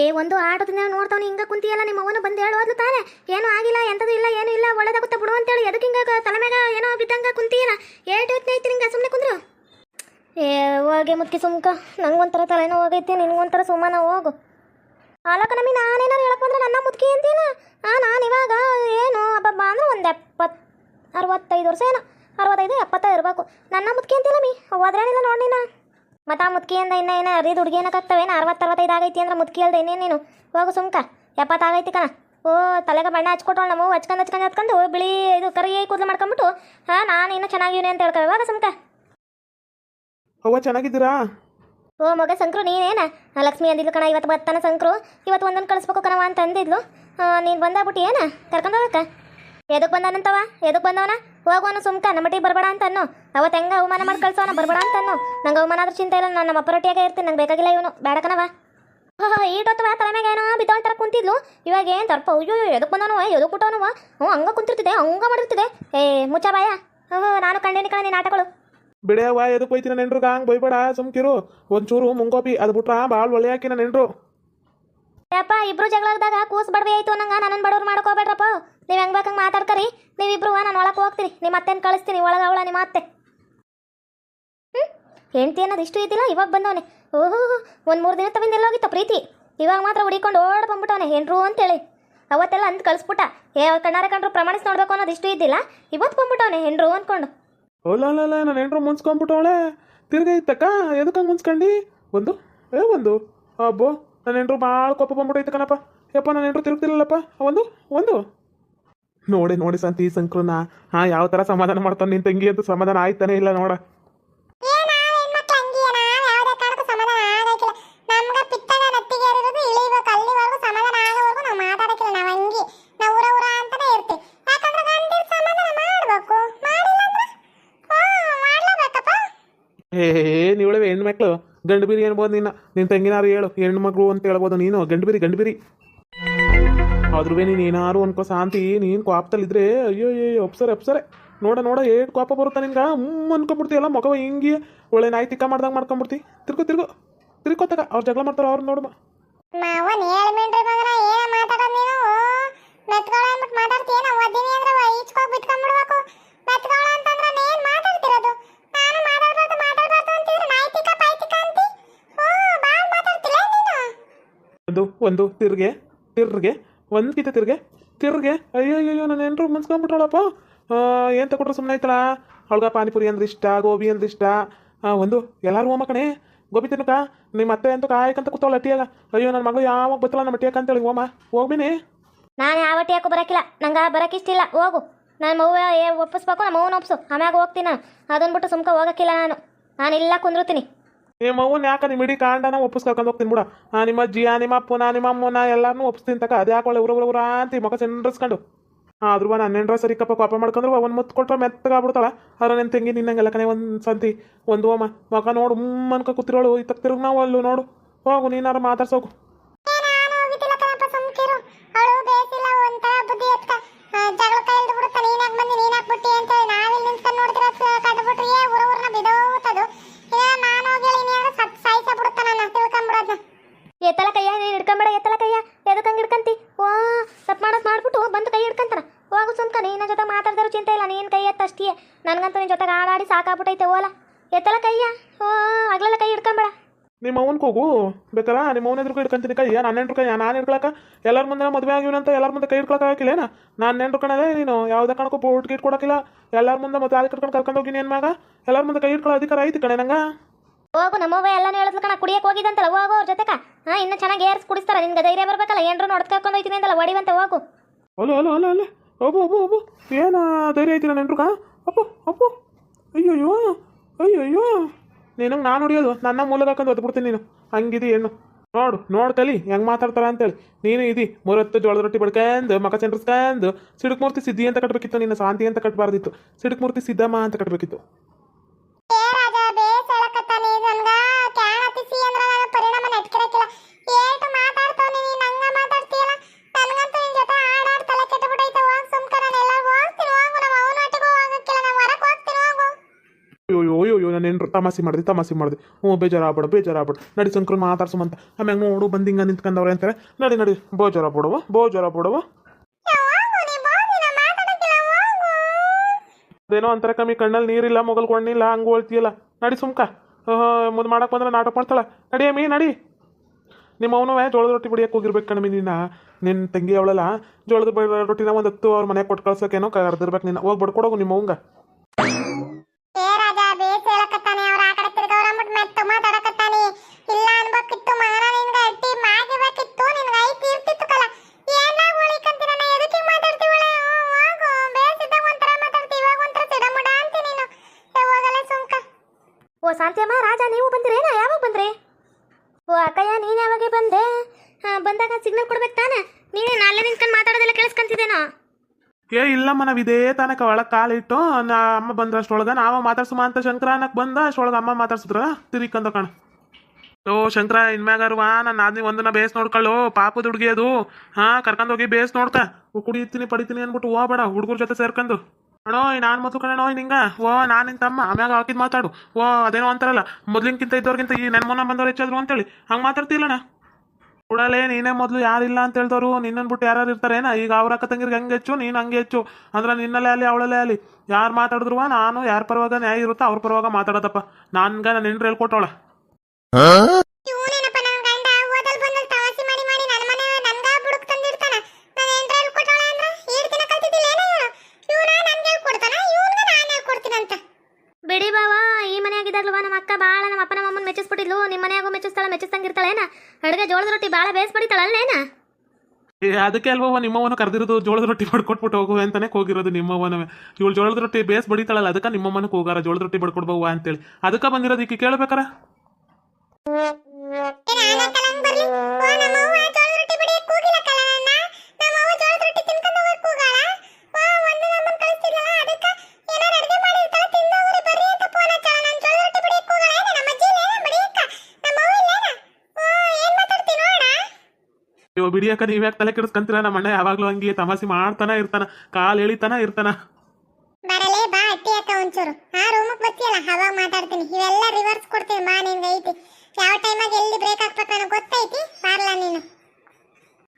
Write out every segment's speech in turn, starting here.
ಏ, ಒಂದು ಆಟದಿಂದ ನೋಡ್ತಾವ್ನಿ, ಹಿಂಗ ಕುಂತಿಯಲ್ಲ ನಿಮ್ಮ ಅವನು ಬಂದು ಹೇಳೋದ್ಲು ತಾನೆ. ಏನೂ ಆಗಿಲ್ಲ ಎಂತದು ಇಲ್ಲ, ಏನು ಇಲ್ಲ, ಒಳ್ಳೆದಾಗುತ್ತೆ ಬಿಡು ಅಂತೇಳಿ. ಎದಕ್ಕೆ ಹಿಂಗ ತಲೆ ಮ್ಯಾಗ ಏನೋ ಬಿದ್ದಂಗ ಕುಂತಿಯಲ್ಲ? ಏಟು ಹೊತ್ತಿನ ಐತಿ ನಿಂಗೆ ಸುಮ್ಮನೆ ಕುಂದ್ರು? ಏ, ಹೋಗಿ ಮುತ್ತಿ ಸುಮ್ಕ. ನಂಗೊಂಥರ ತಲೆನೋ ಹೋಗೈತಿ ನಿನ್ಗೊಂಥರ ಸುಮ್ಮನ ಹೋಗು. ಅಲಕ ನಮಗೆ ನಾನೇನಾರು ಹೇಳಕ್ ಬಂದ್ರೆ ನನ್ನ ಮುತ್ಕಿ ಅಂತೀನ ನಾನು ಇವಾಗ ಏನು, ಅಬ್ಬಬ್ಬ, ಅಂದ್ರೆ ಒಂದು ಎಪ್ಪತ್ತು ಅರವತ್ತೈದು ವರ್ಷ ಏನೋ. ಅರವತ್ತೈದು ಎಪ್ಪತ್ತ ಇರಬೇಕು. ನನ್ನ ಮುತ್ಕಿ ಅಂತಿಲ್ಲ ಮೀ. ಹೋದ್ರೇನಿಲ್ಲ ನೋಡಿ ನಾ ಮತ್ತು ಆ ಮುದ್ಕಿಯಿಂದ ಇನ್ನ ಏನ ಅರಿದು ಹುಡುಗಿ ಏನು? ಅರವತ್ತು ಅರವತ್ತೈದು ಆಗೈತಿ ಅಂದ್ರೆ ಮುದ್ಕಿ ಅಲ್ದೆ ಇನ್ನೇನು ನೀನು? ಹೋಗು ಸುಮ್ಕ. ಎಪ್ಪತ್ತಾಗೈತಿ ಕಣ. ಓ ತಲೆಗೆ ಬಣ್ಣ ಹಚ್ಕೊಟ್ಟು ನಮ್ಮ ಹಚ್ಕೊಂಡು ಹಚ್ಕೊಂಡು ಹಚ್ಕೊಂಡು ಬಿಳಿ ಇದು ಕರಿ ಕೂದಲು ಮಾಡ್ಕೊಂಬಿಟ್ಟು ಹಾಂ ನಾನು ಇನ್ನೂ ಚೆನ್ನಾಗಿವ್ನಿ ಅಂತ ಹೇಳ್ಕೊ. ಇವಾಗ ಸುಮ್ಕ. ಅವ್ವ ಚೆನ್ನಾಗಿದ್ದೀರಾ? ಓ ಮಗ ಸಂಕ್ರು ನೀನೇನ? ಲಕ್ಷ್ಮಿ ಅಂದಿದ್ಲು ಕಣ ಇವತ್ತು ಬರ್ತಾನೆ ಸಂಕ್ರು ಇವತ್ತು ಒಂದೊಂದು ಕಳಿಸ್ಬೇಕು ಕಣವ ಅಂತ ಅಂದಿದ್ಲು. ನೀನು ಬಂದಾಗ್ಬಿಟ್ಟು ಏನ? ಕರ್ಕೊಂಡು ಹೋಗಕ್ಕ? ಎದಕ್ಕೆ ಬಂದಾನಂತವ ಎದಕ್ಕೆ ಬಂದವನ? ಹೋಗುವನು ಸುಮ್ಕ ನಮ್ಮ ಮಟ್ಟಿಗೆ ಬರಬೇಡ ಅಂತ ಅನ್ನೋ ಅವತ್ತು ಹೆಂಗ ಅವಮಾನ ಮಾಡಿ ಕಳ್ಸೋನ ಬರಬೇಡ ಅಂತ ಅನ್ನೋ ನಂಗೆ ಅವಮಾನ ಆದ್ರೂ ಚಿಂತೆ ಇಲ್ಲ ನಾನು ನಮ್ಮ ಅಪ್ಪರೊಟ್ಟಿಯಾಗೆ ಇರ್ತೀನಿ ನಂಗೆ ಬೇಕಾಗಿಲ್ಲ ಇವನು. ಬೇಡಕನವ ಹೋ ಈಟೊತ್ತವ ತಲೆ ಮ್ಯಾಗ ಏನೋ ಬಿದ್ದವಳ ಥರ ಕುಂತಿದ್ಲು. ಇವಾಗ ಏನು ತರ್ಪ ಅಯ್ಯೋ ಎದಕ್ಕೆ ಬಂದವನವ ಎದಕ್ಕೆ ಕೊಟ್ಟವನವ ಹ್ಞೂ ಹಂಗ ಕುಂತಿರ್ತಿದೆ ಹಂಗ ಮಾಡಿರ್ತಿದೆ ಏ ಮುಚ್ಚ ಬಾಯ. ಹ್ಞೂ ನಾನು ಕಂಡೇನಿ ಕಣ ನೀನು ಆಟಗಳು. ಬಿಡೆಯವ್ವ ಎದಕ್ಕೆ ಹೋಯ್ತೀನಿ ನೆಂಡ್ರು ಹಂಗೆ ಬೈಬೇಡ ಸುಮ್ಕಿರು. ಒಂಚೂರು ಮುಂಗೋಪಿ ಅದು ಬಿಟ್ರ ಭಾಳ ಒಳ್ಳೆ ಹಾಕಿನ ನೆಂಡ್ರು ಯಪ್ಪ ಇಬ್ಬರು ಜಗಳದಾಗ ಕೂಸ್ ಬಡವೆ ಆಯ್ತು ನಂಗೆ ನನ್ನ ಬಡವ್ರು ಮಾಡ್ಕೋಬೇಡ್ರಪ್ಪ. ನೀವು ಹೆಂಗ್ ಬೇಕಂಗೆ ಮಾತಾಡ್ಕರಿ ನೀವಿಬ್ರು ನಾನು ಒಳಗೆ ಹೋಗ್ತೀನಿ. ನಿಮ್ಮ ಅತ್ತೆನ ಕಳಿಸ್ತೀನಿ, ಒಳಗೆ ಅವಳ ನಿಮ್ಮ ಅತ್ತೆ. ಹ್ಞೂ ಹೆಂಡ್ತಿ ಅನ್ನೋದು ಇಷ್ಟು ಇದ್ದಿಲ್ಲ, ಇವಾಗ ಬಂದವನೆ. ಓಹೋ, ಒಂದು ಮೂರು ದಿನ ತವಿಂದ ಎಲ್ಲೋಗಿತ್ತು ಪ್ರೀತಿ. ಇವಾಗ ಮಾತ್ರ ಹುಡಿಕೊಂಡು ಓಡ್ ಬಂದ್ಬಿಟ್ಟವನೆ, ಹೆಂಡ್ರು ಅಂತೇಳಿ. ಅವತ್ತೆಲ್ಲ ಅಂದು ಕಳಿಸ್ಬಿಟ್ಟ. ಏ ಕಣ್ಣಾರೆ ಕಂಡ್ರು ಪ್ರಮಾಣಿಸಿ ನೋಡ್ಬೇಕು ಅನ್ನೋದು ಇಷ್ಟು ಇದ್ದಿಲ್ಲ ಇವತ್ತು ಬಂದ್ಬಿಟ್ಟವನೆ, ಹೆಂಡ್ರು ಅಂದ್ಕೊಂಡು ಓಲಲ್ಲ ನನ್ನ ನೆಂಟ್ರು ಮುನ್ಸ್ಕೊಂಬಿಟ್ಟವಳೆ ಇತ್ತಕ್ಕ ಎದಕ್ಕೆ ಮುನ್ಸ್ಕೊಂಡಿ? ಒಂದು, ಏ, ಒಂದು. ಅಬ್ಬೋ ನನ್ನ ಹೆಂಡ್ರು ಭಾಳ ಕೋಪ ಬಂದ್ಬಿಟ್ಟೈತೆ ಕಣಪ್ಪ. ಯಪ್ಪ ನನ್ನ ಹೆಂಡ್ರು ತಿರುಗ್ತಿಲ್ಲಲ್ಲಪ್ಪ ಒಂದು ಒಂದು. ನೋಡಿ ನೋಡಿ ಸಂತಿ ಸಂಕ್ರನ ಹಾ ಯಾವ ಥರ ಸಮಾಧಾನ ಮಾಡ್ತಾನೆ ನಿನ್ ತಂಗಿ ಅಂತ ಸಮಾಧಾನ ಆಯ್ತಾನೆ ಇಲ್ಲ ನೋಡ. ಏ ನೀವಳೆ ಹೆಣ್ಮಕ್ಳು ಗಂಡು ಬಿರಿ ಅನ್ಬೋದು ನಿನ್ನ. ನಿನ್ನ ತಂಗಿನಾರು ಹೇಳು. ಹೆಣ್ಣು ಮಗಳು ಅಂತ ಹೇಳ್ಬೋದು ನೀನು. ಗಂಡು ಬಿರಿ ಗಂಡು ಬಿರಿ. ಆದ್ರೂ ನೀನು ಏನಾರು ಅನ್ಕೋ ಶಾಂತಿ ನೀನು ಕೋಪದಲ್ಲಿದ್ರೆ ಅಯ್ಯೋ ಅಯ್ಯೋ ಅಪ್ಸರೆ ಅಪ್ಸರೆ ನೋಡ ನೋಡ ಏಟ್ ಕೋಪ ಬರುತ್ತೆ ನಿನ್ಗೆ? ಹ್ಮ್ ಅನ್ಕೊಂಬಿಡ್ತೀಯಲ್ಲ ಮಗವ ಹಿಂಗೆ ಒಳ್ಳೆ ನಾಯಿ ತಿಕ್ಕ ಮಾಡ್ದಂಗೆ ಮಾಡ್ಕೊಂಬಿಡ್ತಿ ತಿರ್ಗೋ ತಿರ್ಗೋ ತಿರ್ಕೋತಕ ಅವ್ರು ಜಗಳ ಮಾಡ್ತಾರ ಅವ್ರು ನೋಡಮ್ಮ ಮಾವನ್ ಹೇಳ್ ಮೇನ್ರಿ ಮಗನ ಏನ ಮಾತಾಡೋದ್ ನೀನು? ಮೆತ್ಕೊಳ ಅಂದ್ಬಿಟ್ಟು ಮಾತಾಡ್ತೀಯೇನ ಒದ್ದಿನಿ ಅಂದ್ರೆ ಈಚ್ಕೋಗ್ ಬಿಟ್ಕೊಂಡ್ಬಿಡ್ಬೇಕು ಮೆತ್ಕೊಳ ಅಂತಂದ್ರೆ ಏನ್ ಮಾತಾಡ್ತಿರೋದು? ನಾನು ಮಾತಾಡ್ಬಾರ್ದು ಮಾತಾಡ್ಬಾರ್ದು ಅಂತಿದ್ರೆ ನಾಯ್ತಿಕ ಪಾಯ್ತಿಕ ಅಂತಿ? ಓ ಬಾಳ್ ಮಾತಾಡ್ತಿಲ್ಲ ನೀನು? ಒಂದು ಒಂದು ತಿರ್ಗೆ ತಿರ್ಗೆ. ಒಂದು ತಿರ್ಗೆ ತಿರ್ಗೆ ಅಯ್ಯೋ ಅಯ್ಯೋ ನಾನು ಏನ್ರು ಮುನ್ಸ್ಕೊಂಡ್ಬಿಟ್ರಳಪ್ಪ ಏನು ತಗೊಟ್ರು ಸುಮ್ಮನೆ ಆಯ್ತಲ್ಲ ಅವಳ್ಗ ಪಾನಿಪುರಿ ಅಂದ್ರೆ ಇಷ್ಟ, ಗೋಬಿ ಅಂದ್ರೆ ಇಷ್ಟ. ಒಂದು, ಎಲ್ಲರೂ ಹೋಮ ಕಣೆ ಗೋಬಿ ತಿನ್ನಕ ನಿಮ್ಮ ಅತ್ತೆ ಅಂತ ಕಾಯಕಂತ ಕೂತವಳ ಅಟ್ಟಿಯಾಗ ಅಯ್ಯೋ ನನ್ನ ಮಗಳು ಯಾವಾಗ ಬತ್ತಲ್ಲ ನಮ್ಮ ಅಟ್ಟಿಯಾಕ ಅಂತೇಳಿ ಹೋಮ ಹೋಗ್ಬಿನಿ ನಾನು ಯಾವ ಯಾಕೂ ಬರಕಿಲ್ಲ. ನಂಗೆ ಬರಕ್ಕೆ ಇಷ್ಟ ಇಲ್ಲ. ಹೋಗು. ನಾನು ಮೌವ ಒಪ್ಪಿಸ್ಬೇಕು ನಮ್ಮ ಮೌನ ಒಪ್ಸು. ಆಮ್ಯಾಗ ಹೋಗ್ತೀನಿ ನಾನು. ಅದನ್ನ ಬಿಟ್ಟು ಸುಮ್ಕ ಹೋಗಕ್ಕಿಲ್ಲ ನಾನು. ನಾನು ಇಲ್ಲ ಕುಂದಿರ್ತೀನಿ. ನಿಮ್ಮ ಅವ್ವನ ಯಾಕೆ ನಿಮ್ಮ ಇಡೀ ಕಾಂಡನ ಒಪ್ಪಿಸ್ ಕರ್ಕೊಂಡು ಹೋಗ್ತೀನಿ ಬಿಡ. ನಿಮ್ಮ ಅಜ್ಜಿಯ ನಿಮ್ಮ ಅಪ್ಪನ ನಿಮ್ಮ ಅಮ್ಮನ ಎಲ್ಲಾರನ್ನೂ ಒಪ್ಪಿಸ್ತೀನಿ ತಕ. ಅದೇ ಯಾಕೆ ಒಳ್ಳೆ ಉರ ಉರ ಅಂತ ಮಗ ಚೆಂಡ್ರಸ್ಕೊಂಡು ಆದ್ರೂ ಬಾ ನನ್ನ ಸರಿ ಕಪ್ಪ ಪಾಪ ಮಾಡ್ಕೊಂಡ್ರು ಒಂದು ಮುತ್ತು ಕೊಟ್ರೆ ಮೆತ್ತಗಾಗ್ಬಿಡ್ತಾಳ. ಅದ್ರ ನನ್ನ ತಂಗಿ ನಿನ್ನಂಗೆಲ್ಲ ಕಣೆ ಒಂದು ಸಂತಿ, ಒಂದು ಅಮ್ಮ ಮಗ ನೋಡು ಹುಮ್ಮನ್ಕ ಕೂತಿರೋಳು ಇತ್ತಕ್ಕೆ ತಿರುಗಿ ನಾವು ಅಲ್ಲೂ ನೋಡು. ಹೋಗು, ನೀನಾರು ಮಾತಾಡ್ಸೋಗು ಏ ನಾನು ಹೋಗಿದ್ದಿಲ್ಲ ಕಣಪ್ಪ ಸುಮ್ಕಿರು ಅವಳು ಬೇಸಿಲ್ಲ ಒಂಥರ ಬುದ್ಧಿ ಎತ್ತ ಜಗಳ ಕೈಲ್ದು ಬಿಡುತ್ತ ನೀನಾಗ್ ಬಂದು ನೀನಾಗ್ ಬಿಟ್ಟಿ ಅಂತ ಹೇಳಿ ನಾವಿಲ್ಲಿ ನಿಂತ್ಕೊಂಡು ನೋಡ್ತಿರೋ ಕಟ್ಬಿಟ್ರಿ ಏ ಊರ ಊರ್ನ ಬಿದೋತದು ಇನ್ನ ನಾನು ಹೋಗಿ ನೀನು ಸತ್ ಸಾಯ್ಸ ಬಿಡುತ್ತ ನನ್ನ ತಿಳ್ಕೊಂಬಿಡೋದ್ನ ಎತ್ತಲ ಕೈಯ ನೀನು ಹಿಡ್ಕೊಂಬೇಡ ಎತ್ತಲ ಕೈಯ ಎದಕ್ಕೆ ಹಂಗೆ ಹಿಡ್ಕಂತಿ ವಾ ತಪ್ಪು ಮಾಡೋದು ಮಾಡ್ಬಿಟ್ಟು ಬಂದು ಕೈ ಹಿಡ್ಕಂತಾರ ಹೋಗು ಸುಮ್ಕ ನಿನ್ನ ಜೊತೆ ಮಾತಾಡ್ದಾರು ಚಿಂತೆ ಇಲ್ಲ ನೀನು ಕೈ ಎತ್ತ ಅಷ್ಟೇ ನನಗಂತೂ ನಿನ್ನ ಜೊತೆಗೆ ಆಡಾಡಿ ಸಾಕಾಗ್ಬಿಟ್ಟೈತೆ ಓಲ. ಎತ್ತಲ ಕೈಯ? ಓ ಆಗ್ಲೆಲ್ಲ ಕೈ ಹಿಡ್ಕೊಂಬೇಡ. ನಿಮ್ಮ ಅವನ್ ಹೋಗು ಬೇಕಾರ ನಿಮ್ಮ ಅವನ ಎದುರು ಹಿಡ್ಕೊಂತೀನಿ. ಕೈ ನಾನು ನೆಂಟ್ರು ಕೈ ನಾನು ಹಿಡ್ಕೊಳಕ ಎಲ್ಲರ ಮುಂದೆ ಮದುವೆ ಆಗಿವನಂತ ಎಲ್ಲರ ಮುಂದೆ ಕೈ ಹಿಡ್ಕೊಳಕ ಹಾಕಿಲ್ಲೇನ ನಾನು ಕಣದೆ ನೀನು. ಯಾವುದೇ ಕಾರಣಕ್ಕೂ ಬೋಟ್ ಗಿಟ್ ಕೊಡೋಕಿಲ್ಲ ಎಲ್ಲರ ಮುಂದೆ ಮತ್ತೆ ಅದಕ್ಕೆ ಕಟ್ಕೊಂಡು ಕರ್ಕೊಂಡು ಹೋಗಿನಿ ಏನು ಮಗ? ಎಲ್ಲರ ಮುಂದೆ ಕೈ ಹಿಡ್ಕೊಳ್ಳೋ ಅಧಿಕಾರ ಐತಿ ಕಣೆ ನಂಗೆ? ಹೋಗು ನಮ್ಮವ್ವ ಎಲ್ಲಾನು ಹೇಳಿದ್ಲು ಕಣ. ಕುಡಿಯಕ್ಕೆ ಹೋಗಿದಂತಲ್ಲ ಹೋಗು ಅವ್ರ ಜೊತೆಕ. ಹಾಂ ಇನ್ನ ಚೆನ್ನಾಗಿ ಏರ್ಸ್ ಕುಡಿಸ್ತಾರ. ನಿನ್ಗೆ ಧೈರ್ಯ ಬರಬೇಕಲ್ಲ ಏನ್ರು ನೋಡ್ಕೊಂಡು ಕರ್ಕೊಂಡು ಹೋಯ್ತೀನಿ ಅಂತಲ್ಲ ಹೊಡಿವಂತೆ ಹೋಗು. ಅಲ್ಲ ಅಲ್ಲ ಅಲ್ಲ ಅಲ್ಲ. ಅಬ್ಬು ಅಬ್ಬು ಅಬ್ಬು ಏನು ಧೈರ್ಯ ಐತಿ ನೆಂಟ್ರು ಕಾ ಅಪ್ಪು ಅಪ್ಪು. ಅಯ್ಯಯ್ಯೋ ಅಯ್ಯಯ್ಯೋ. ನೀನು ನಾನು ಹೊಡಿಯೋದು, ನನ್ನ ಮೂಲದ ಹಾಕೊಂಡು ಹೊತ್ಬಿಡ್ತೀನಿ ನೀನು. ಹಂಗಿದಿ ಹೆಣ್ಣು. ನೋಡು ನೋಡು ಕಲಿ ಹೆಂಗೆ ಮಾತಾಡ್ತಾರ ಅಂತೇಳಿ. ನೀನು ಇದಿ, ಮೂರತ್ತು ಜೋಳದ ರೊಟ್ಟಿ ಬಡ್ಕಂದು ಮಕ ಚಂದ್ರಸ್ಕಂದು ಸಿಡುಕ್ ಮೂರ್ತಿ ಸಿದ್ಧಿ ಅಂತ ಕಟ್ಟಬೇಕಿತ್ತು ನೀನು ಶಾಂತಿ ಅಂತ ಕಟ್ಟಬಾರ್ದಿತ್ತು ಸಿಡುಕ್ ಮೂರ್ತಿ ಸಿದ್ದಮ್ಮ ಅಂತ ಕಟ್ಟಬೇಕಿತ್ತು ತಮಾಸಿ ಮಾಡಿದೆ ತಮಾಸಿ ಮಾಡಿದೆ. ಹ್ಞೂ, ಬೇಜಾರಾಗ್ಬಿಡು ಬೇಜಾರಾಗ್ಬಿಡು. ನಡಿ ಸಂಕ್ರನ್ ಮಾತಾಡ್ಸೋಮಂತ. ಆಮ್ಯಾಗ ನೋಡು ಬಂದು ಹಿಂಗೆ ನಿಂತ್ಕೊಂಡವ್ರೆ ಅಂತಾರೆ. ನಡಿ ನಡಿ ಬೋಜಾರ ಬಿಡುವ ಬೋಜಾರ ಬಿಡುವ ಹೋಗು ನೀ ಬೋದಿನ ಮಾತಾಡಕ್ಕಿಲ್ಲ ಹೋಗು ಅದೇನೋ ಅಂತರ ಕಮ್ಮಿ, ಕಣ್ಣಲ್ಲಿ ನೀರಿಲ್ಲ, ಮೊಗಲ್ ಕೊಣ್ಣಿಲ್ಲ, ಹಂಗೆ ಹೋಳ್ತಿಯಲ್ಲ ನಡಿ ಸುಮ್ಕ. ಮುಂದೆ ಮಾಡಕ್ಕೆ ಬಂದ್ರೆ ನಾಟಕ ಮಾಡ್ತಾಳ. ನಡಿ ಅಮ್ಮಿ, ನಡಿ. ನಿಮ್ಮ ಅವನು ಜೋಳದ ರೊಟ್ಟಿ ಬಿಡಿಯಕ್ಕೆ ಹೋಗಿರ್ಬೇಕು ಕಣ್ಮಿ ನಿನ್ನ ನಿನ್ನ ತಂಗಿ ಅವಳಲ್ಲ, ಜೋಳದ ರೊಟ್ಟಿನ ಒಂದು ಹತ್ತು ಅವ್ರ ಮನೆಗೆ ಕೊಟ್ಟು ಕಳ್ಸೋಕೇನೋ ಕರ್ದಿರ್ಬೇಕು ನಿನ್ನ ಹೋಗಿ ಬಡ್ಕೊಡೋಗು ನಿಮ್ಮ ಓ, ಅಕ್ಕಯ್ಯ, ನೀನು ಯಾವಾಗ ಬಂದೆ? ಬಂದಾಗ ಸಿಗ್ನಲ್ ಕೊಡ್ಬೇಕು ತಾನೆ? ನೀನೇ ನಾಳೆ ನಿಂತ್ಕೊಂಡು ಮಾತಾಡೋದೆಲ್ಲ ಕೇಳಿಸ್ಕೊಂತಿದ್ದೇನೋ? ಏ ಇಲ್ಲಮ್ಮ ನಾವು ಇದೇ ತನಕ ಒಳಗೆ ಕಾಲಿಟ್ಟು, ನಾ ಅಮ್ಮ ಬಂದ್ರ ಅಷ್ಟೊಳಗ, ನಾವ ಮಾತಾಡ್ಸುಮ ಅಂತ ಶಂಕರ ಅನ್ನಕ್ಕೆ ಬಂದ, ಅಷ್ಟೊಳಗೆ ಅಮ್ಮ ಮಾತಾಡ್ಸಿದ್ರ? ತಿರಿಕಂದ ಕಣ. ಓ, ಶಂಕರ ಇನ್ಮ್ಯಾಗಾರುವಾ ನನ್ನ ಆದ್ನಿ ಒಂದನ್ನ ಬೇಸ್ ನೋಡ್ಕೊಳ್ಳು ಪಾಪದ ಹುಡುಗಿ ಅದು. ಹಾ ಕರ್ಕೊಂಡೋಗಿ ಬೇಸ್ ನೋಡ್ತಾ. ಕುಡಿತೀನಿ, ಪಡಿತೀನಿ ಅಂದ್ಬಿಟ್ಟು ಹೋಗ್ಬೇಡ ಹುಡುಗರ ಜೊತೆ ಸೇರ್ಕೊಂಡು. ಅಣ್ಣೋ ನಾನು ಮತ್ತು ಕಣೋ ನಿಂಗ. ಓ, ನಾನು ನಿನ್ ತಮ್ಮ. ಆಮ್ಯಾಗ ಹಾಕಿದ್ ಮಾತಾಡು. ಓ, ಅದೇನೋ ಅಂತಾರಲ್ಲ. ಮೊದ್ಲಿನ್ಕಿಂತ ಇದ್ದವ್ರಿಗಿಂತ ಈ ನನ್ನ ಮೊನ್ನ ಬಂದವ್ರು ಹೆಚ್ಚಾದ್ರು ಅಂತೇಳಿ. ಹಂಗೆ ಮಾತಾಡ್ತಿಲ್ಲಣ್ಣ ಕೂಡಲೇ ನೀನೇ ಮೊದಲು ಯಾರಿಲ್ಲ ಅಂತ ಹೇಳ್ದವ್ರು ನಿನ್ನನ್ ಬಿಟ್ಟು ಯಾರು ಇರ್ತಾರೇನ? ಈಗ ಅವ್ರ ಅಕ್ಕ ತಂಗಿರ್ಗೆ ಹಂಗೆ ಹೆಚ್ಚು, ನೀನು ಹಂಗೆ ಹೆಚ್ಚು? ಅಂದ್ರೆ ನಿನ್ನಲ್ಲೇ ಅಲ್ಲಿ, ಅವಳಲ್ಲೇ ಅಲ್ಲಿ. ಯಾರು ಮಾತಾಡಿದ್ರು ನಾನು ಯಾರ ಪರವಾಗ ನ್ಯಾಯ ಇರುತ್ತೋ ಅವ್ರ ಪರವಾಗ ಮಾತಾಡೋದಪ್ಪ. ನನ್ಗ ನನ್ನ ಹೇಳ್ಕೊಟ್ಟವಳ. ಅಡುಗೆ ಜೋಳದ ರೊಟ್ಟಿ ಭಾಳ ಬೇಸ್ ಬಡಿತಾಳಲ್ಲೇನ ಏ ಅದಕ್ಕೆ ಅಲ್ವವ ನಿಮ್ಮವನು ಕರೆದಿರೋದು ಜೋಳದ ರೊಟ್ಟಿ ಬಡ್ಕೊಟ್ಬಿಟ್ಟು ಹೋಗುವ ಅಂತಾನೆ ಹೋಗಿರೋದು ನಿಮ್ಮವನ ಇವಳು ಜೋಳದ ರೊಟ್ಟಿ ಬೇಸ್ ಬಡಿತಾಳಲ್ಲ ಅದಕ್ಕೆ ನಿಮ್ಮಮ್ಮನಕ್ಕೆ ಹೋಗಾರ ಜೋಳದ ರೊಟ್ಟಿ ಬಡ್ಕೊಡ್ಬವ ಅಂತೇಳಿ. ಅದಕ್ಕೆ ಬಂದಿರೋದಿಕ್ಕೆ ಈಕೆ ಕೇಳ್ಬೇಕಾರ ಏ ನಾನು ಕಲಂಗ್ ಬರ್ಲಿ ಓ ನಮ್ಮ ಅವ್ವ ಜೋಳದ ರೊಟ್ಟಿ ಬಿಡಿಯಕ್ ಕೂಗಿಲ್ಲ ಕಲ ನನ್ನ ನಮ್ಮ ಅವ್ವ ಜೋಳದ ರೊಟ್ಟಿ ತಿನ್ಕೊಂಡು ಹೋಗಕ್ ಕೂಗಾಳ ಓ ಒಂದು ನಮ್ಮನ್ ಕಳಿಸ್ತಿದ್ಲಲ್ಲ ಅದಕ್ಕ ಏನಾರ ಅಡ್ಗೆ ಮಾಡಿರ್ತಾಳ ತಿಂದೋಗ್ರಿ ಬರ್ರಿ ಅಂತ ಫೋನ್ ಹಚ್ಚಾಳ ನಾನು ಜೋಳದ ರೊಟ್ಟಿ ಬಿಡಿಯಕ್ ಕೂಗಾಳ ಏನ ನಮ್ಮ ಅಜ್ಜಿ ಇಲ್ಲೇನ ಬಡಿಯಕ್ಕ ನಮ್ಮ ಅವ್ವ ಇಲ್ಲೇನ ಓ ಏನ್ ಮಾತಾಡ್ತಿ ನೋಡ ಇವ ಬಿಡಿಯಕ್ಕ ನೀವ್ಯಾಕೆ ತಲೆ ಕೆಡಿಸ್ಕೊಂತೀರ? ನಮ್ಮ ಅಣ್ಣ ಯಾವಾಗಲೂ ಹಂಗೆ ತಮಾಷೆ ಮಾಡ್ತಾನ ಇರ್ತಾನ, ಕಾಲ್ ಎಳಿತಾನ ಇರ್ತಾನ ಬರಲೇ ಬಾ ಅಟ್ಟಿ ಅಕ್ಕ ಒಂಚೂರು ಆ ರೂಮಕ್ ಬರ್ತೀಯಲ್ಲ ಅವಾಗ ಮಾತಾಡ್ತೀನಿ ಇವೆಲ್ಲ ರಿವರ್ಸ್ ಕೊಡ್ತೀನಿ ಬಾ ನಿನ್ಗೆ ಐತಿ ಯಾವ ಟೈಮಾಗ ಎಲ್ಲಿ ಬ್ರೇಕ್ ಹಾಕ್ಬೇಕು ನನಗೆ ಗೊತ್ತೈತಿ ಬಾರ್ಲ ನೀನು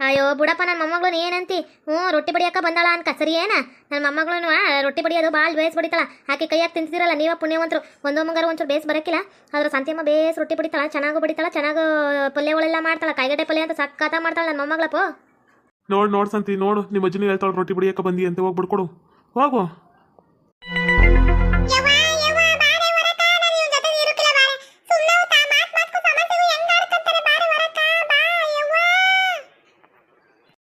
ಅಯ್ಯೋ ಬಿಡಪ್ಪ ನನ್ನ ಮೊಮ್ಮಗಳು ನೀ ಏನಂತಿ ಹ್ಞೂ ರೊಟ್ಟಿ ಬಡಿಯಕ್ಕ ಬಂದಾಳ ಅನ್ಕ. ಸರಿ ಏನ? ನನ್ನ ಮೊಮ್ಮಗಳೂ ರೊಟ್ಟಿ ಬಡಿಯೋದು ಭಾಳ ಬೇಸ್ ಬಡಿತಾಳ ಆಕೆ ಕೈಯಾಗ ತಿಂತಿದಿರಲ್ಲ ನೀವ ಪುಣ್ಯವಂತರು. ಒಂದೋ ಮಂಗಾರ ಒಂಚೂರು ಬೇಸ್ ಬರಕಿಲ್ಲ. ಆದ್ರೆ ಸಂತಿಯಮ್ಮ ಬೇಸ್ ರೊಟ್ಟಿ ಬಡಿತಾಳ ಚೆನ್ನಾಗೂ ಬಡಿತಾಳ, ಚೆನ್ನಾಗೂ ಪಲ್ಯಗಳೆಲ್ಲ ಮಾಡ್ತಾಳ. ಕಾಯಿಗಡ್ಡೆ ಪಲ್ಯ ಅಂತ ಸಕ್ಕತ್ತ ಮಾಡ್ತಾಳ ನನ್ನ ಮೊಮ್ಮಗಳಪ್ಪ ನೋಡ್ ನೋಡ್ ಸಂತಿ, ನೋಡು. ನಿಮ್ಮ ಅಜ್ಜಿನ ಹೇಳ್ತಾಳ ರೊಟ್ಟಿ ಬಡಿಯಕ್ಕ ಬಂದಿ ಅಂತ ಹೋಗಿ ಬಿಡ್ಕೊಡು ಹೋಗು ಯವ್ವ ಯವ್ವ ಬಾರೆ ವರಕ ನಾನು ಇವ್ನ ಜೊತೆ ಇರುಕಿಲ್ಲ ಬಾರೆ ಸುಮ್ಮನೆ ತಾ ಮಾತ್ ಮಾತ್ಕು ಸಮಸ್ಯೆಗಳು ಹೆಂಗ್ ಆಡ್ಕಂತಾರೆ ಬಾರೆ ವರಕ ಬಾ ಯವ್ವ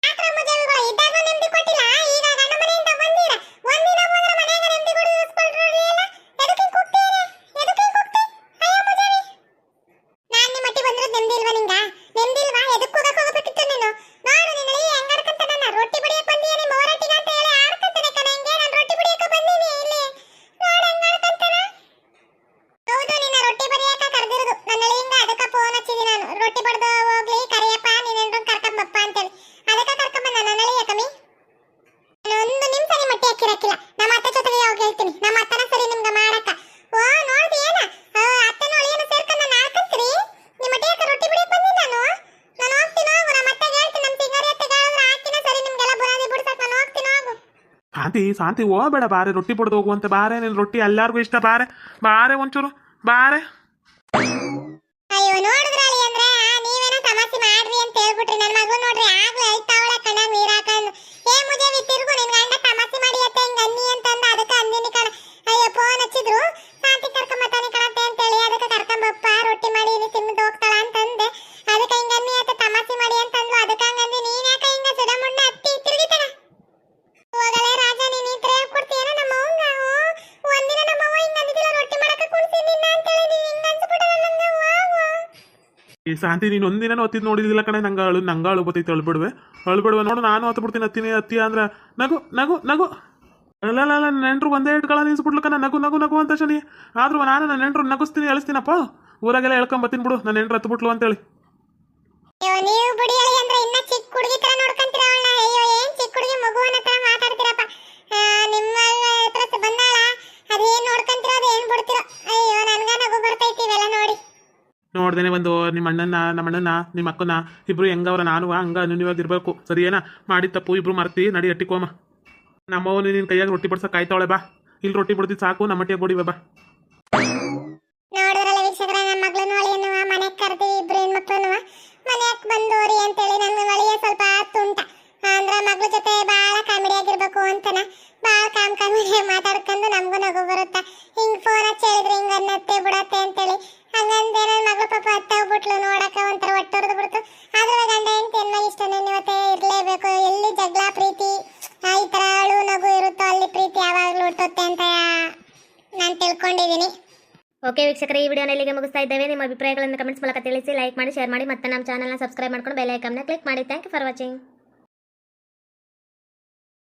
ಆಕ್ರ ಮುಜಾವಿಗಳು ಇದ್ದಾಗ ನೆಮ್ಮದಿ ಕೊಟ್ಟಿಲ್ಲ ಈಗ ಗಂಡ ಮನೆಯಿಂದ ಬಂದಿರ ಒಂದಿನ ಹೋದ್ರೆ ಮನೆಯಾಗ ನೆಮ್ಮದಿ ಕೊಡಿ ಇರಿಸ್ಕೊಳ್ರಿ ಇಲ್ಲ ಎದಕ್ಕೆ ಕೂಗ್ತೀರಿ ಎದಕ್ಕೆ ಕೂಗ್ತಿ ಅಯ್ಯೋ ಮುಜಾವಿ ನಾನ್ ನಿಮ್ಮ ಮಟ್ಟಿ ಬಂದ್ರೆ ನೆಮ್ಮದಿ ಇಲ್ವಾ ನಿಂಗ ನೆಮ್ಮದಿ ಇಲ್ವಾ ಎದಕ್ಕೆ ಹೋಗಕ್ ಹೋಗಬೇಕಿತ್ತು ನೀನು ನೋಡು ನಿನ್ನ ಹೆಂಗ್ ಆಡ್ಕಂತಾನ ರೊಟ್ಟಿ ಬಡಿಯಕ್ ಬಂದೀಯ ನಿಮ್ಮ ಹೋರಾಟಿಗ ಅಂತ ಹೇಳಿ ಆಡ್ಕಂತಾನೆ ಕಣ ಹಿಂಗೆ ನಾನು ರೊಟ್ಟಿ ಬಡಿಯಕ್ಕೆ ಬಂದೀನಿ ಇಲ್ಲಿ ನೋಡು ಹೆಂಗ್ ಆಡ್ಕಂತಾನ ಹೌದು ನಿನ್ನ ರೊಟ್ಟಿ ಬಡಿಯಕ ಕರೆದಿರೋದು ನನ್ನ ಅಳಿಯಂಗ ಅದಕ್ಕ ಫೋನ್ ಹಚ್ಚಿದಿ ನಾನು ರೊಟ್ಟಿ ಬಡ್ದು ಹೋಗ್ಲಿ ಕರಿಯಪ್ಪ ನೀನೆಂಡ್ರು ಕರ್ಕೊಂಬಪ್ಪ ಅಂತೇಳಿ ಅದಕ್ಕ ಕರ್ಕೊಂಬಂದ ನನ್ನ ಅಳಿಯ ಕಮ್ಮಿ ನಾನು ಒಂದು ನಿಮಿಷ ನಿಮ್ಮ ಮಟ್ಟಿ ಹಾಕಿರಕ್ಕಿಲ್ಲ ನಮ್ಮ ಅತ್ತೆ ಜೊತೆಗೆ ಯಾವಾಗ ಹೇಳ್ತೀನಿ ನಮ್ಮ ಅತ್ತನ ಸರಿ ನಿಮ್ಗೆ ಮಾಡಕ್ಕ ಓ ನೋಡ್ದಿ ಏನ ಆ, ಅತ್ತೆನ ಅಳಿಯನ ಸೇರ್ಕೊಂಡು ನಾನು ಆಡ್ಕಂತೀರಿ ನಿಮ್ಮ ಮಟ್ಟಿ ಹಾಕ ರೊಟ್ಟಿ ಬಿಡಿಯಕ್ ಬಂದಿ ನಾನು ನಾನು ಹೋಗ್ತೀನಿ ಹೋಗು ನಮ್ಮ ಅತ್ತೆಗೆ ಹೇಳ್ತೀನಿ ನಮ್ಮ ಸಿಂಗಾರಿ ಅತ್ತೆಗೆ ಹೇಳಿದ್ರೆ ಆಕಿನ ಸರಿ ನಿಮ್ಗೆಲ್ಲ ಬುನಾದಿ ಬಿಡ್ಸಕ್ ನಾನು ಹೋಗ್ತೀನಿ ಹೋಗು ಶಾಂತಿ ಶಾಂತಿ ಹೋಗಬೇಡ ಬಾರೆ, ರೊಟ್ಟಿ ಪಡೆದು ಹೋಗುವಂತೆ ಬಾರೆ, ನಿನ್ನ ರೊಟ್ಟಿ ಎಲ್ಲಾರ್ಗೂ ಇಷ್ಟ ಬಾರೆ. ಬಾರೆ ಒಂಚೂರು, ಬಾರೆ. ಅಯ್ಯೋ, ನೋಡಿದ್ರಲ್ಲಿ ಅಂದ್ರೆ ನೀವೇನೋ ತಮಾಷೆ ಮಾಡ್ರಿ ಅಂತ ಹೇಳ್ಬಿಟ್ರಿ. ನನ್ನ ಮಗು ನೋಡ್ರಿ, ಆಗ್ಲೇ ಅಳ್ತಾವಳೆ ಈ ಶಾಂತಿ ನೀನು ಒಂದಿನ ಒತ್ತಿದ್ ನೋಡಿದಿಲ್ಲ ಕಣೆ, ನಂಗೆ ಅಳು ನಂಗೆ ಅಳು ಬತ್ತೈತೆ ಅಳ್ಬಿಡ್ವೆ ಅಳ್ಬಿಡ್ವೆ ನೋಡು, ನಾನು ಹತ್ತು ಬಿಡ್ತೀನಿ ಹತ್ತೀನಿ ಹತ್ತಿ ಅಂದ್ರೆ, ನಗು ನಗು ನಗು. ಅಲ್ಲ ನೆಂಟರು ಒಂದೇ ಇಟ್ಕೊಳ್ಳ ನಿಲ್ಸ್ಬಿಡ್ಲಕ್ಕ ನಗು ನಗು ನಗು ಅಂತ ಶನಿ. ಆದ್ರೂ ನಾನು ನನ್ನ ನೆಂಟರು ನಗುಸ್ತೀನಿ ಅಳಿಸ್ತೀನಪ್ಪ ಊರಾಗೆಲ್ಲ ಹೇಳ್ಕೊಂಬತ್ತೀನಿ ಬಿಡು, ನನ್ನ ನೆಂಟ್ರು ಹತ್ತು ಬಿಟ್ಲು ಅಂತೇಳಿ. ನೀವು ಬಿಡಿ ಅಂದ್ರೆ ಇನ್ನ ಚಿಕ್ಕ ಹುಡುಗಿ ತರ ನೋಡ್ಕಂತೀರಾ ಅವಳನ್ನ. ಅಯ್ಯೋ, ಏನ್ ಚಿಕ್ಕ ಹುಡುಗಿ ನೋಡ್ದೇನೆ ಒಂದು ನಿಮ್ಮ ಅಣ್ಣನ ನಮ್ಮ ಅಣ್ಣನ ನಿಮ್ಮ ಅಕ್ಕನ ಇಬ್ರು ಹೆಂಗವ್ರ, ನಾನು, ಹಂಗ ಇರ್ಬೇಕು ಸರಿ ಏನ ಮಾಡಿದ ತಪ್ಪು, ಇಬ್ರು ಮರ್ತಿ, ನಡಿ ಅಟ್ಟಿಕೋಮ ನಮ್ಮವನು ನಿನ್ನ ಕೈಯಾಗ ರೊಟ್ಟಿ ಬಡ್ಸಕ್ ಕಾಯ್ತಾವಳೆ ಬಾ. ಇಲ್ಲಿ ರೊಟ್ಟಿ ಬಿಡ್ತಿ ಸಾಕು, ನಮ್ಮ ಮಟ್ಟಿಗೆ ಬೋಡಿ ಬಾ. ನನ್ನ ಸ್ವಲ್ಪ ಬಾಳ ಕಾಮಿಡಿ ಬಾಳ ಕಾಮ್ ಕಾಮಿಡಿ ಮಾತಾಡ್ಕೊಂಡು ನಮಗೂ ನಗು ಬರುತ್ತೆ. ಹಿಂಗ್ ಫೋನ್ ಹಚ್ಚಿ ಹೇಳಿದ್ರೆ ಅನ್ನತ್ತೆ, ಬಿಡತ್ತೆ ಅಂತೇಳಿ. ಹಂಗಂದೆ ನನ್ನ ಮಗಳು ಪಾಪ ಅತ್ತ ಹೋಗ್ಬಿಟ್ಲು ನೋಡಕ ಒಂಥರ ಒಟ್ಟೊರ್ದು ಬಿಡ್ತು. ಆದ್ರೆ ಗಂಡ ಹೆಂಡತಿ ಎಲ್ಲ ಇಷ್ಟ ಇವತ್ತೇ ಇರಲೇಬೇಕು. ಎಲ್ಲಿ ಜಗಳ ಪ್ರೀತಿ? ಈ ತರ ಅಳು ನಗು ಇರುತ್ತೋ ಅಲ್ಲಿ ಪ್ರೀತಿ ಯಾವಾಗಲೂ ಹುಟ್ಟುತ್ತೆ ಅಂತ ನಾನು ತಿಳ್ಕೊಂಡಿದ್ದೀನಿ ಓಕೆ ವೀಕ್ಷಕರೇ, ಈ ವಿಡಿಯೋನ ಇಲ್ಲಿಗೆ ಮುಗಿಸ್ತಾ ಇದ್ದೇವೆ. ನಿಮ್ಮ ಅಭಿಪ್ರಾಯಗಳನ್ನು ಕಮೆಂಟ್ಸ್ ಮೂಲಕ ತಿಳಿಸಿ ಲೈಕ್ ಮಾಡಿ ಶೇರ್ ಮಾಡಿ, ಮತ್ತೆ ನಮ್ಮ ಚಾನಲ್ನ ಸಬ್ಸ್ಕ್ರೈಬ್ ಮಾಡ್ಕೊಂಡು ಬೆಲ್ ಐಕನ್ನ ಕ್ಲಿಕ್ ಮಾಡಿ. Thank you for watching